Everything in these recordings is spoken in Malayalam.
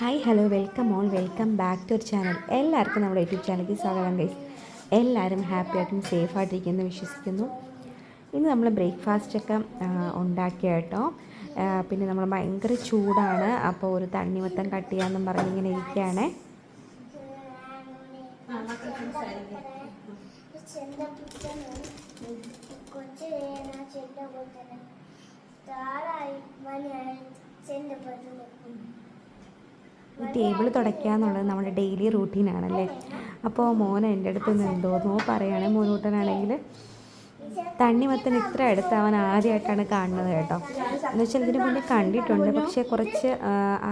Hi hello welcome all welcome back to our channel. എല്ലാവർക്കും നമ്മുടെ യൂട്യൂബ് ചാനലിലേക്ക് സ്വാഗതം ഗൈസ് എല്ലാവരും ഹാപ്പി ആയിട്ടും സേഫ് ആയിട്ടിരിക്കുന്നു വിശ്വസിക്കുന്നു. ഇന്ന് നമ്മൾ ബ്രേക്ക്ഫാസ്റ്റൊക്കെ ഉണ്ടാക്കിയ കേട്ടോ. പിന്നെ നമ്മൾ ഭയങ്കര ചൂടാണ്. അപ്പോൾ ഒരു തണ്ണിമത്തം കട്ട് ചെയ്യാമെന്നും പറഞ്ഞിങ്ങനെ ഇരിക്കുകയാണേ. ചെണ്ട ഈ ടേബിൾ തുടയ്ക്കുക എന്നുള്ളത് നമ്മുടെ ഡെയിലി റൂട്ടീനാണല്ലേ അപ്പോൾ മോൻ എന്റെ അടുത്ത് നിന്ന് എന്തോന്നോ പറയുകയാണെങ്കിൽ മോനൂട്ടനാണെങ്കിൽ തണ്ണിമത്തൻ ഇത്ര അടുത്ത് അവൻ ആദ്യമായിട്ടാണ് കാണുന്നത് കേട്ടോ. എന്ന് വെച്ചാൽ ഇതിന് മുന്നേ കണ്ടിട്ടുണ്ട്. പക്ഷേ കുറച്ച്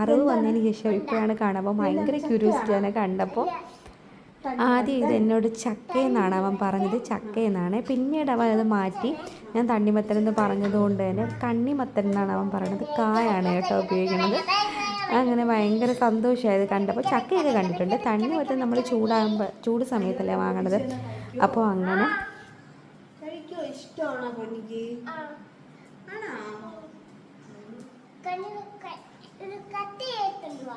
അറിവ് വന്നതിന് ശേഷം ഇപ്പോഴാണ് കാണുമ്പോൾ ഭയങ്കര ക്യൂരിയോസിറ്റി ആണ് കണ്ടപ്പോൾ. ആദ്യം ഇത് എന്നോട് ചക്കയെന്നാണ് അവൻ പറഞ്ഞത്. ചക്കയെന്നാണ് പിന്നീട് അവൻ അത് മാറ്റി. ഞാൻ തണ്ണിമത്തൻ എന്ന് പറഞ്ഞതുകൊണ്ട് തന്നെ കണ്ണിമത്തൻ എന്നാണ് അവൻ പറയുന്നത് കായാണ് കേട്ടോ ഉപയോഗിക്കുന്നത്. അങ്ങനെ ഭയങ്കര സന്തോഷമായത് കണ്ടപ്പോൾ ചക്കയൊക്കെ കണ്ടിട്ടുണ്ട്. തണ്ണി തണ്ണിമത്തൻ നമ്മൾ ചൂടാകുമ്പോൾ ചൂട് സമയത്തല്ലേ വാങ്ങണത്. അപ്പോൾ അങ്ങനെ. കത്തി ഏറ്റുവാ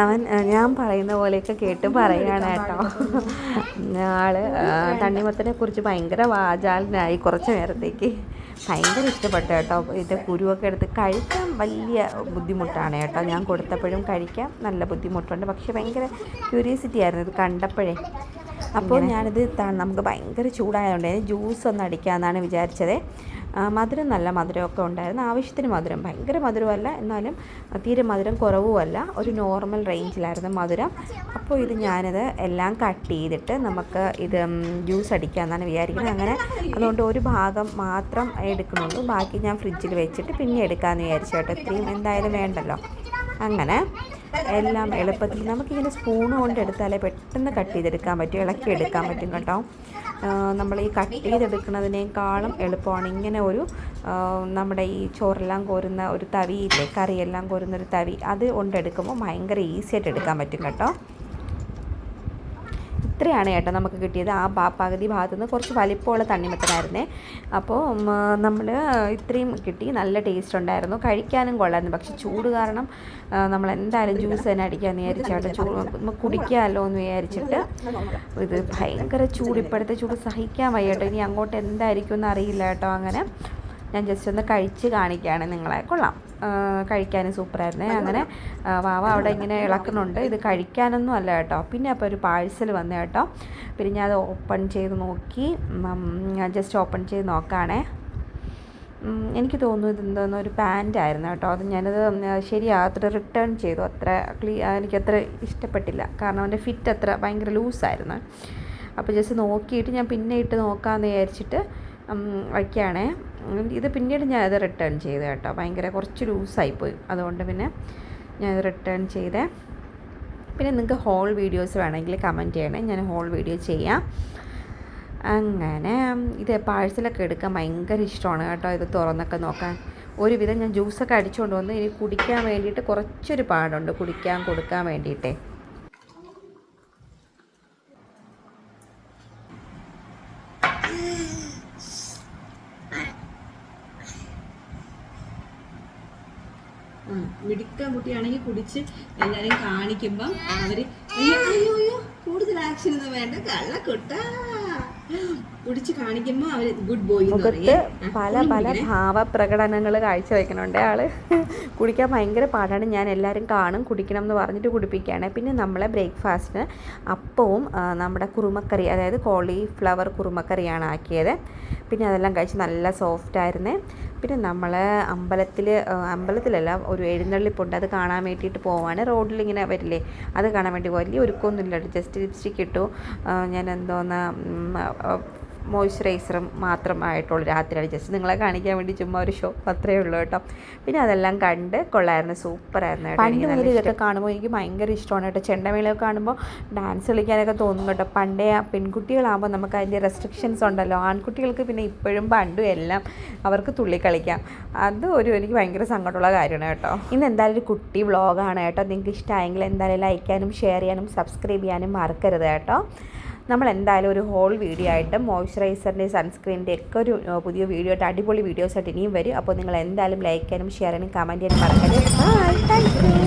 അവൻ ഞാൻ പറയുന്ന പോലെയൊക്കെ കേട്ട് പറയുകയാണ് കേട്ടോ. ആൾ തണ്ണിമത്തനെ കുറിച്ച് ഭയങ്കര വാചാലനായി കുറച്ച് നേരത്തേക്ക് ഭയങ്കര ഇഷ്ടപ്പെട്ടു കേട്ടോ. ഇത് കുരുവൊക്കെ എടുത്ത് കഴിക്കാൻ വലിയ ബുദ്ധിമുട്ടാണ് കേട്ടോ. ഞാൻ കൊടുത്തപ്പോഴും കഴിക്കാൻ നല്ല ബുദ്ധിമുട്ടുണ്ട്. പക്ഷെ ഭയങ്കര ക്യൂരിയോസിറ്റി ആയിരുന്നു ഇത് കണ്ടപ്പോഴേ. അപ്പോൾ ഞാനിത് നമുക്ക് ഭയങ്കര ചൂടായതുകൊണ്ട് ജ്യൂസ് ഒന്ന് അടിക്കാമെന്നാണ് വിചാരിച്ചത്. മധുരം നല്ല മധുരമൊക്കെ ഉണ്ടായിരുന്നു. ആവശ്യത്തിന് മധുരം ഭയങ്കര മധുരമല്ല എന്നാലും തീരെ മധുരം കുറവുമല്ല. ഒരു നോർമൽ റേഞ്ചിലായിരുന്നു മധുരം. അപ്പോൾ ഇത് ഞാനിത് എല്ലാം കട്ട് ചെയ്തിട്ട് നമുക്ക് ഇത് ജ്യൂസ് അടിക്കാമെന്നാണ് വിചാരിക്കുന്നത്. അങ്ങനെ അതുകൊണ്ട് ഒരു ഭാഗം മാത്രം എടുക്കുന്നുള്ളൂ. ബാക്കി ഞാൻ ഫ്രിഡ്ജിൽ വെച്ചിട്ട് പിന്നെ എടുക്കാമെന്ന് വിചാരിച്ചു കേട്ടോ. ഇത്രയും എന്തായാലും വേണ്ടല്ലോ. അങ്ങനെ എല്ലാം എളുപ്പത്തിൽ നമുക്കിങ്ങനെ സ്പൂൺ കൊണ്ട് എടുത്താലേ പെട്ടെന്ന് കട്ട് ചെയ്തെടുക്കാൻ പറ്റും ഇളക്കി എടുക്കാൻ പറ്റും കേട്ടോ. നമ്മൾ ഈ കട്ട് ചെയ്തെടുക്കുന്നതിനേക്കാളും എളുപ്പമാണ്. ഇങ്ങനെ ഒരു നമ്മുടെ ഈ ചോറെല്ലാം കോരുന്ന ഒരു തവിയില്ലേ കറിയെല്ലാം കോരുന്ന ഒരു തവി അത് കൊണ്ടെടുക്കുമ്പോൾ ഭയങ്കര ഈസി ആയിട്ട് എടുക്കാൻ പറ്റും കേട്ടോ. ഇത്രയാണ് കേട്ടോ നമുക്ക് കിട്ടിയത്. ആ പകുതി ഭാഗത്തു നിന്ന് കുറച്ച് വലിപ്പമുള്ള തണ്ണിമത്തനായിരുന്നേ. അപ്പോൾ നമ്മൾ ഇത്രയും കിട്ടി. നല്ല ടേസ്റ്റ് ഉണ്ടായിരുന്നു. കഴിക്കാനും കൊള്ളായിരുന്നു. പക്ഷേ ചൂട് കാരണം നമ്മൾ എന്തായാലും ജ്യൂസ് തന്നെ അടിക്കാമെന്ന് വിചാരിച്ചേട്ടോ ചൂട് കുടിക്കാമല്ലോ എന്ന് വിചാരിച്ചിട്ട് ഇത് ഭയങ്കര ചൂട്. ഇപ്പോഴത്തെ ചൂട് സഹിക്കാൻ വയ്യ കേട്ടോ. ഇനി അങ്ങോട്ട് എന്തായിരിക്കും എന്ന് അറിയില്ല കേട്ടോ അങ്ങനെ. ഞാൻ ജസ്റ്റ് ഒന്ന് കഴിച്ച് കാണിക്കുകയാണ് നിങ്ങളെ. കൊള്ളാം. കഴിക്കാനും സൂപ്പറായിരുന്നേ. അങ്ങനെ വാവ അവിടെ ഇങ്ങനെ ഇളക്കുന്നുണ്ട്. ഇത് കഴിക്കാനൊന്നും അല്ല കേട്ടോ. പിന്നെ അപ്പോൾ ഒരു പാഴ്സൽ വന്നു കേട്ടോ. പിന്നെ ഞാൻ അത് ഓപ്പൺ ചെയ്ത് നോക്കി. ഞാൻ ജസ്റ്റ് ഓപ്പൺ ചെയ്ത് നോക്കുകയാണേ എനിക്ക് തോന്നുന്നു ഇതെന്തോന്ന് ഒരു പാന്റ് ആയിരുന്നു കേട്ടോ. അത് ഞാനത് ശരിയാകത്ര റിട്ടേൺ ചെയ്തു. അത്ര ക്ലീ എനിക്കത്ര ഇഷ്ടപ്പെട്ടില്ല. കാരണം അതിന്റെ ഫിറ്റ് അത്ര ഭയങ്കര ലൂസായിരുന്നു അപ്പോൾ ജസ്റ്റ് നോക്കിയിട്ട് ഞാൻ പിന്നെ ഇട്ട് നോക്കാമെന്ന് വിചാരിച്ചിട്ട് വയ്ക്കുകയാണേ. ഇത് പിന്നീട് ഞാനത് റിട്ടേൺ ചെയ്ത് കേട്ടോ. ഭയങ്കര കുറച്ച് ലൂസായിപ്പോയി അതുകൊണ്ട് പിന്നെ ഞാൻ ഇത് റിട്ടേൺ ചെയ്തേ. പിന്നെ നിങ്ങൾക്ക് ഹോൾ വീഡിയോസ് വേണമെങ്കിൽ കമന്റ് ചെയ്യണേ. ഞാൻ ഹോൾ വീഡിയോ ചെയ്യാം. അങ്ങനെ ഇത് പാഴ്സലൊക്കെ എടുക്കാൻ ഭയങ്കര ഇഷ്ടമാണ് കേട്ടോ. ഇത് തുറന്നൊക്കെ നോക്കാൻ. ഒരുവിധം ഞാൻ ജ്യൂസൊക്കെ അടിച്ചുകൊണ്ട് വന്ന് ഇനി കുടിക്കാൻ വേണ്ടിയിട്ട് കുറച്ചൊരു പാടുണ്ട്. കുടിക്കാൻ കൊടുക്കാൻ വേണ്ടിയിട്ടേ. മിടുക്ക കുട്ടിയാണെങ്കിൽ കുടിച്ച് എല്ലാരെയും കാണിക്കുമ്പം അവർ അയ്യോ അയ്യോ അയ്യോ കൂടുതലാ ആക്ഷൻ ഒന്നും വേണ്ട കള്ളക്കുട്ട. കുടിച്ച് കാണിക്കുമ്പോ അവർ ഗുഡ് ബോയ് മുഖത്ത് പല പല ഭാവപ്രകടനങ്ങൾ കാഴ്ചവെക്കണുണ്ട് ആൾ. കുടിക്കാൻ ഭയങ്കര പാടാണ്. ഞാൻ എല്ലാവരും കാണും കുടിക്കണം എന്ന് പറഞ്ഞിട്ട് കുടിപ്പിക്കുകയാണ്. പിന്നെ നമ്മളെ ബ്രേക്ക്ഫാസ്റ്റിന് അപ്പവും നമ്മുടെ കുറുമക്കറി അതായത് കോളിഫ്ലവർ കുറുമക്കറിയാണ് ആക്കിയത്. പിന്നെ അതെല്ലാം കഴിച്ച് നല്ല സോഫ്റ്റ് ആയിരുന്നേ. പിന്നെ നമ്മൾ അമ്പലത്തിൽ അമ്പലത്തിലല്ല ഒരു എഴുന്നള്ളിപ്പുണ്ട്. അത് കാണാൻ വേണ്ടിയിട്ട് പോവാണ്. റോഡിൽ ഇങ്ങനെ വരില്ലേ അത് കാണാൻ വേണ്ടി വലിയ ഒരുക്കമൊന്നുമില്ല ജസ്റ്റ് ലിപ്സ്റ്റിക് ഇട്ടു. ഞാൻ എന്തോന്ന് മോയ്സ്ചറൈസറും മാത്രമായിട്ടുള്ളൂ രാത്രിയാണ് ജസ്റ്റ് നിങ്ങളെ കാണിക്കാൻ വേണ്ടി ചുമ്മാ ഒരു ഷോ അത്രയേ ഉള്ളൂ കേട്ടോ. പിന്നെ അതെല്ലാം കണ്ട് കൊള്ളായിരുന്നു സൂപ്പറായിരുന്നു കേട്ടോ. പണ്ട് മുതൽ ഇതൊക്കെ കാണുമ്പോൾ എനിക്ക് ഭയങ്കര ഇഷ്ടമാണ് കേട്ടോ. ചെണ്ടമേളൊക്കെ കാണുമ്പോൾ ഡാൻസ് കളിക്കാനൊക്കെ തോന്നും കേട്ടോ. പണ്ടേ ആ പെൺകുട്ടികളാകുമ്പോൾ നമുക്ക് അതിന്റെ റെസ്ട്രിക്ഷൻസ് ഉണ്ടല്ലോ. ആൺകുട്ടികൾക്ക് പിന്നെ ഇപ്പോഴും പണ്ടും എല്ലാം അവർക്ക് തുള്ളി കളിക്കാം. അത് ഒരു എനിക്ക് ഭയങ്കര സങ്കടമുള്ള കാര്യമാണ് കേട്ടോ. ഇന്ന് എന്തായാലും ഒരു കുട്ടി വ്ളോഗാണ് കേട്ടോ. നിങ്ങൾക്ക് ഇഷ്ടമായെങ്കിൽ എന്തായാലും ലൈക്ക് ചെയ്യാനും ഷെയർ ചെയ്യാനും സബ്സ്ക്രൈബ് ചെയ്യാനും മറക്കരുത് കേട്ടോ. നമ്മൾ എന്തായാലും ഒരു ഹോൾ വീഡിയോ ആയിട്ട് മോയ്സ്ചറൈസറിന്റെ സൺസ്ക്രീനിന്റെ ഒക്കെ ഒരു പുതിയ വീഡിയോ ആയിട്ട് അടിപൊളി വീഡിയോസ് ആയിട്ട് ഇനിയും വരും. അപ്പോൾ നിങ്ങൾ എന്തായാലും ലൈക്ക് ചെയ്യാനും ഷെയർ ചെയ്യാനും കമന്റ് ചെയ്യാനും മറക്കരുത്. Bye thank you